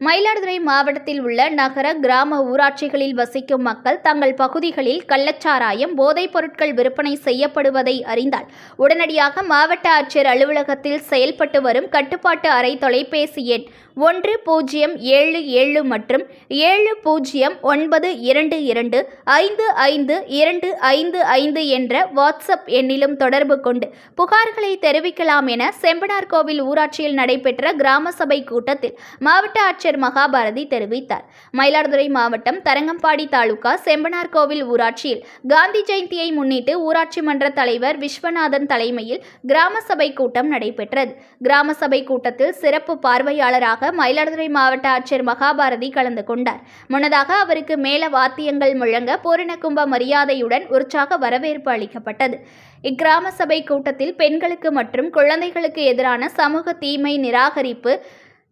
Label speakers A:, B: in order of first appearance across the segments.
A: மயிலாடுதுறை மாவட்டத்தில் உள்ள நகர கிராம ஊராட்சிகளில் வசிக்கும் மக்கள் தங்கள் பகுதிகளில் கள்ளச்சாராயம் போதைப் பொருட்கள் விற்பனை செய்யப்படுவதை அறிந்தால் உடனடியாக மாவட்ட ஆட்சியர் அலுவலகத்தில் செயல்பட்டு வரும் கட்டுப்பாட்டு அறை தொலைபேசி எண் ஒன்று பூஜ்ஜியம் ஏழு ஏழு மற்றும் ஏழு பூஜ்ஜியம் ஒன்பது இரண்டு இரண்டு ஐந்து ஐந்து இரண்டு ஐந்து ஐந்து என்ற வாட்ஸ்அப் எண்ணிலும் தொடர்பு கொண்டு புகார்களை தெரிவிக்கலாம் என செம்பனார்கோவில் ஊராட்சியில் நடைபெற்ற கிராம சபை கூட்டத்தில் மாவட்ட ஆட்சியர் மகாபாரதி தெரிவித்தார். மயிலாடுதுறை மாவட்டம் தரங்கம்பாடி தாலுகா செம்பனார்கோவில் ஊராட்சியில் காந்தி ஜெயந்தியை முன்னிட்டு ஊராட்சி மன்ற தலைவர் விஸ்வநாதன் தலைமையில் கிராம சபை கூட்டம் நடைபெற்றது. கிராம சபை கூட்டத்தில் சிறப்பு பார்வையாளராக மயிலாடுதுறை மாவட்ட ஆட்சியர் மகாபாரதி கலந்து கொண்டார். முன்னதாக அவருக்கு மேல வாத்தியங்கள் முழங்க பூரண கும்ப மரியாதையுடன் உற்சாக வரவேற்பு அளிக்கப்பட்டது. இக்கிராம சபை கூட்டத்தில் பெண்களுக்கு மற்றும் குழந்தைகளுக்கு எதிரான சமூக தீமை நிராகரிப்பு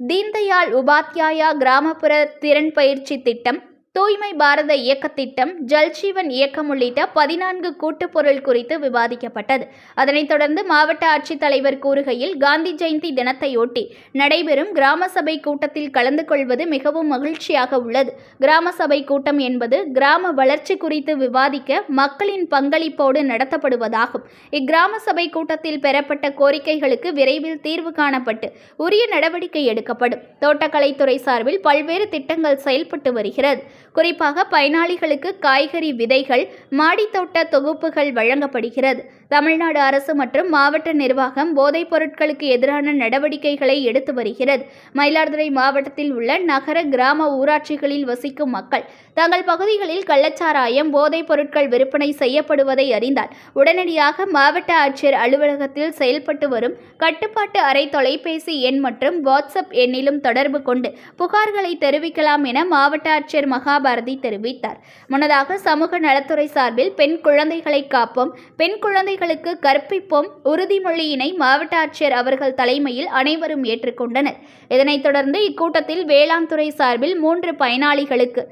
A: தீன்தயாள் உபாத்யாயா கிராமப்புற திறன் பயிற்சி திட்டம் தூய்மை பாரத இயக்க திட்டம் ஜல்ஜீவன் இயக்கம் உள்ளிட்ட பதினான்கு கூட்டுப்பொருள் குறித்து விவாதிக்கப்பட்டது. அதனைத் தொடர்ந்து மாவட்ட ஆட்சித்தலைவர் கூறுகையில் காந்தி ஜெயந்தி தினத்தையொட்டி நடைபெறும் கிராம சபை கூட்டத்தில் கலந்து கொள்வது மிகவும் மகிழ்ச்சியாக உள்ளது. கிராம சபை கூட்டம் என்பது கிராம வளர்ச்சி குறித்து விவாதிக்க மக்களின் பங்களிப்போடு நடத்தப்படுவதாகும். இக்கிராம சபை கூட்டத்தில் பெறப்பட்ட கோரிக்கைகளுக்கு விரைவில் தீர்வு காணப்பட்டு உரிய நடவடிக்கை எடுக்கப்படும். தோட்டக்கலைத்துறை சார்பில் பல்வேறு திட்டங்கள் செயல்பட்டு வருகிறது. குறிப்பாக பயனாளிகளுக்கு காய்கறி விதைகள் மாடித்தோட்ட தொகுப்புகள் வழங்கப்படுகிறது. தமிழ்நாடு அரசு மற்றும் மாவட்ட நிர்வாகம் போதைப் பொருட்களுக்கு எதிரான நடவடிக்கைகளை எடுத்து வருகிறது. மயிலாடுதுறை மாவட்டத்தில் உள்ள நகர கிராம ஊராட்சிகளில் வசிக்கும் மக்கள் தங்கள் பகுதிகளில் கள்ளச்சாராயம் போதைப் பொருட்கள் விற்பனை செய்யப்படுவதை அறிந்தால் உடனடியாக மாவட்ட ஆட்சியர் அலுவலகத்தில் செயல்பட்டு வரும் கட்டுப்பாட்டு அறை தொலைபேசி எண் மற்றும் வாட்ஸ்அப் எண்ணிலும் தொடர்பு கொண்டு புகார்களை தெரிவிக்கலாம் என மாவட்ட ஆட்சியர் மகாபாரதி தெரிவித்தார். முன்னதாக சமூக நலத்துறை சார்பில் பெண் குழந்தைகளை காப்போம் பெண் குழந்தை குழந்தைகளுக்கு கற்பிப்போம் உறுதிமொழியினை மாவட்ட ஆட்சியர் அவர்கள் தலைமையில் அனைவரும் ஏற்றுக்கொண்டனர். இதனைத் தொடர்ந்து இக்கூட்டத்தில் வேளாண் துறை சார்பில் மூன்று பயனாளிகளுக்கு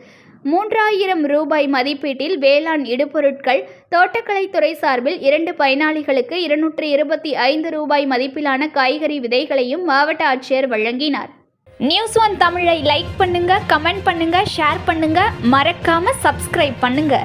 A: மூன்றாயிரம் ரூபாய் மதிப்பீட்டில் வேளாண் இடுபொருட்கள் தோட்டக்கலைத்துறை சார்பில் இரண்டு பயனாளிகளுக்கு இருநூற்று இருபத்தி ஐந்து ரூபாய் மதிப்பிலான காய்கறி விதைகளையும் மாவட்ட ஆட்சியர் வழங்கினார். நியூஸ் ஒன் தமிழை லைக் பண்ணுங்க கமெண்ட் பண்ணுங்க ஷேர் பண்ணுங்க. மறக்காம சப்ஸ்கிரைப் பண்ணுங்க.